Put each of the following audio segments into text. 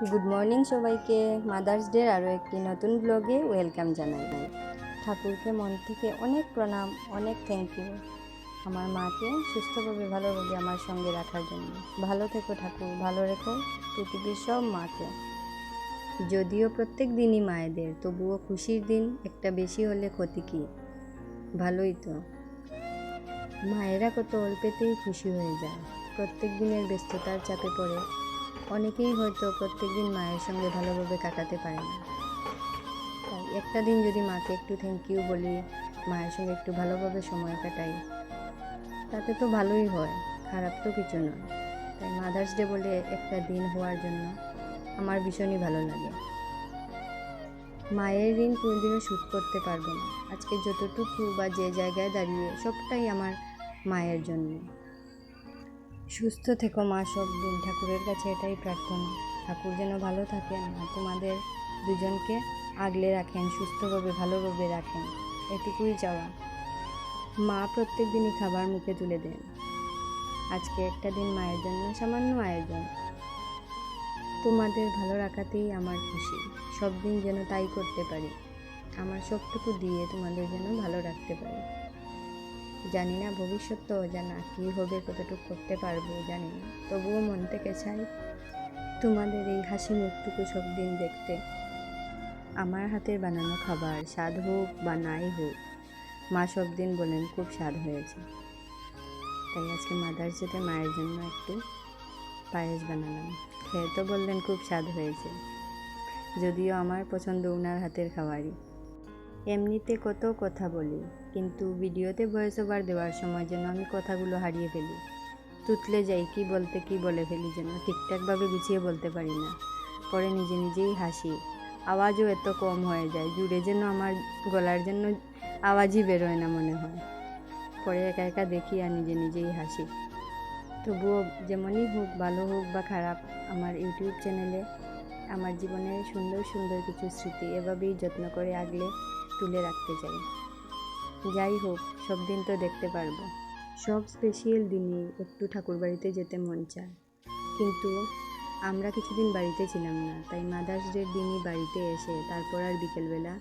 Good morning সবাইকে। Mother's ডের আরও একটি নতুন ব্লগে ওয়েলকাম জানাই। ঠাকুরকে মন থেকে অনেক প্রণাম, অনেক থ্যাংক ইউ আমার মাকে সুস্থভাবে, ভালোভাবে আমার সঙ্গে রাখার জন্য। ভালো থেকো ঠাকুর, ভালো রেখো পৃথিবীর সব মাকে। যদিও প্রত্যেক দিনই মায়েদের, তবুও খুশির দিন একটা বেশি হলে ক্ষতি কী? ভালোই তো। মায়েরা কত অল্পেতেই খুশি হয়ে যায়। প্রত্যেক দিনের ব্যস্ততার চাপে পড়ে অনেকেই হয়তো প্রত্যেকদিন মায়ের সঙ্গে ভালোভাবে কাটাতে পারে না। তাই একটা দিন যদি মাকে একটু থ্যাংক ইউ বলি, মায়ের সঙ্গে একটু ভালোভাবে সময় কাটাই, তাতে তো ভালোই হয়, খারাপ তো কিছু নয়। তাই মাদার্স ডে বলে একটা দিন হওয়ার জন্য আমার ভীষণই ভালো লাগে। মায়ের ঋণ কোনোদিনও শোধ করতে পারব না। আজকে যতটুকু বা যে জায়গায় দাঁড়িয়ে সবটাই আমার মায়ের জন্য। সুস্থ থেকো মা সব দিন ঠাকুরের কাছে এটাই প্রার্থনা। ঠাকুর যেন ভালো থাকেন আর তোমাদের দুজনকে আগলে রাখেন, সুস্থভাবে, ভালোভাবে রাখেন। এটুকুই চাওয়া। মা প্রত্যেক দিনই খাবার মুখে তুলে দেন। আজকে একটা দিন মায়ের জন্য, সামান্য আয়োজন। তোমাদের ভালো রাখাতেই আমার খুশি। সব দিন যেন তাই করতে পারি। আমার সবটুকু দিয়ে তোমাদের যেন ভালো রাখতে পারি। জানি না ভবিষ্যৎ তো অজানা কী হবে, কতটুকু করতে পারব জানি না। তবুও মন থেকে চাই তোমাদের এই হাসি মুখটুকু সব দিন দেখতে। আমার হাতের বানানো খাবার স্বাদ হোক বা নাই হোক, মা সব দিন বলেন খুব স্বাদ হয়েছে। তাই আজকে মাদার্স ডেতে মায়ের জন্য একটু পায়েস বানালাম। খেয়ে তো বললেন খুব স্বাদ হয়েছে, যদিও আমার পছন্দ ওনার হাতের খাবারই। এমনিতে কত কথা বলি, কিন্তু ভিডিওতে ভয়েস ওভার দেওয়ার সময় যেন আমি কথাগুলো হারিয়ে ফেলি। তুতলে যাই, কি বলতে কি বলে ফেলি যেন ঠিকঠাকভাবে গুছিয়ে বলতে পারি না। পরে নিজে নিজেই হাসি। আওয়াজও এত কম হয়ে যায়, জুড়ে যেন আমার গলার জন্য আওয়াজই বেরোয় না মনে হয়। পরে একা একা দেখি আর নিজে নিজেই হাসি। তবুও যেমনই হোক, ভালো হোক বা খারাপ, আমার ইউটিউব চ্যানেলে আমার জীবনের সুন্দর সুন্দর কিছু স্মৃতি এভাবেই যত্ন করে আগলে তুলে রাখতে চাই। যাই হোক, সব দিন তো দেখতে পারব। সব স্পেশাল দিনে একটু ঠাকুরবাড়িতে যেতে মন চায়। কিন্তু আমরা কিছুদিন বাড়িতে ছিলাম না, তাই মাদার্স ডের দিনই বাড়িতে এসে তারপর আর বিকেলবেলা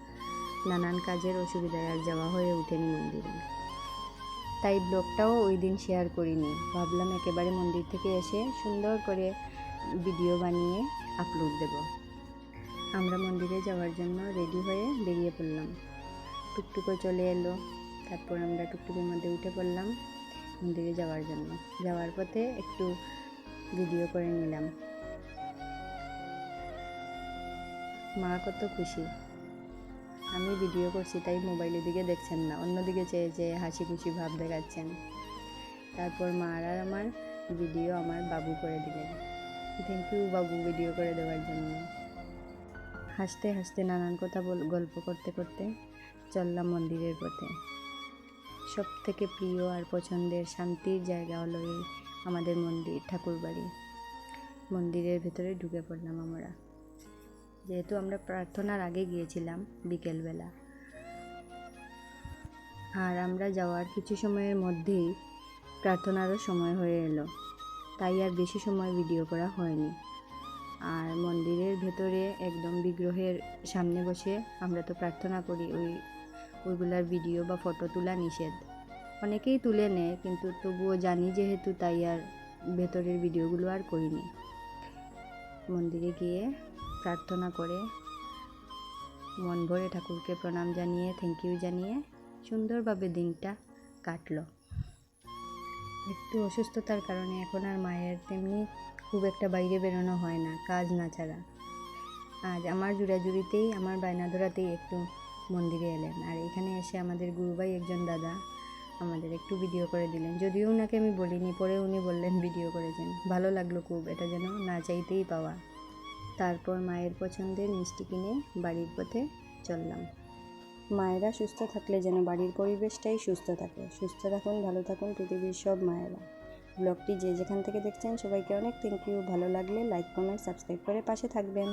নানান কাজের অসুবিধায় আর যাওয়া হয়ে ওঠেনি মন্দিরে। তাই ব্লগটাও ওই দিন শেয়ার করিনি। ভাবলাম একেবারে মন্দির থেকে এসে সুন্দর করে ভিডিও বানিয়ে আপলোড দেব। আমরা মন্দিরে যাওয়ার জন্য রেডি হয়ে বেরিয়ে পড়লাম। টুকটুকো চলে এলো। তারপর আমরা টুকটুকের মধ্যে উঠে পড়লাম মন্দিরে যাওয়ার জন্য। যাওয়ার পথে একটু ভিডিও করে নিলাম। মা কত খুশি। আমি ভিডিও করছি, তাই মোবাইলের দিকে দেখছেন না। অন্যদিকে চেয়ে চেয়ে হাসি খুশি ভাব দেখাচ্ছেন। তারপর মা আর আমার ভিডিও আমার বাবু করে দিলেন। থ্যাংক ইউ বাবু ভিডিও করে দেওয়ার জন্য। হাসতে হাসতে নানান কথা গল্প করতে করতে চললাম মন্দিরের পথে। সব থেকে প্রিয় আর পছন্দের শান্তির জায়গা হলো এই আমাদের মন্দির, ঠাকুরবাড়ি। মন্দিরের ভেতরে ঢুকে পড়লাম আমরা। যেহেতু আমরা প্রার্থনার আগে গিয়েছিলাম বিকেলবেলা। আর আমরা যাওয়ার কিছু সময়ের মধ্যেই প্রার্থনারও সময় হয়ে এলো। তাই আর বেশি সময় ভিডিও করা হয়নি। আর মন্দিরের ভেতরে একদম বিগ্রহের সামনে বসে আমরা তো প্রার্থনা করি ওই ওইগুলার ভিডিও বা ফটো তোলা নিষেধ। অনেকেই তুলে নেয়, কিন্তু তবুও জানি যেহেতু তাই আর ভেতরের ভিডিওগুলো আর করিনি। মন্দিরে গিয়ে প্রার্থনা করে, মন ভরে ঠাকুরকে প্রণাম জানিয়ে থ্যাংক ইউ জানিয়ে সুন্দরভাবে দিনটা কাটলো। একটু অসুস্থতার কারণে এখন আর মায়ের তেমনি খুব একটা বাইরে বেরোনো হয় না, কাজ না ছাড়া। আজ আমার জুড়াজুড়িতেই, আমার বায়না ধরাতেই একটু মন্দিরে এলেন। আর এখানে এসে আমাদের গুরুভাই একজন দাদা আমাদের একটু ভিডিও করে দিলেন। যদিও ওনাকে আমি বলিনি, পরে উনি বললেন ভিডিও করেছেন। ভালো লাগল খুব, এটা যেন না চাইতেই পাওয়া। তারপর মায়ের পছন্দের মিষ্টি কিনে বাড়ির পথে চললাম। মায়েরা সুস্থ থাকলে যেন বাড়ির পরিবেশটাই সুস্থ থাকে। সুস্থ থাকুন, ভালো থাকুন, পৃথিবীর সব মায়েরা। ব্লগটি যে যেখান থেকে দেখছেন সবাইকে অনেক থ্যাংক ইউ ভালো লাগলে লাইক কমেন্ট সাবস্ক্রাইব করে পাশে থাকবেন।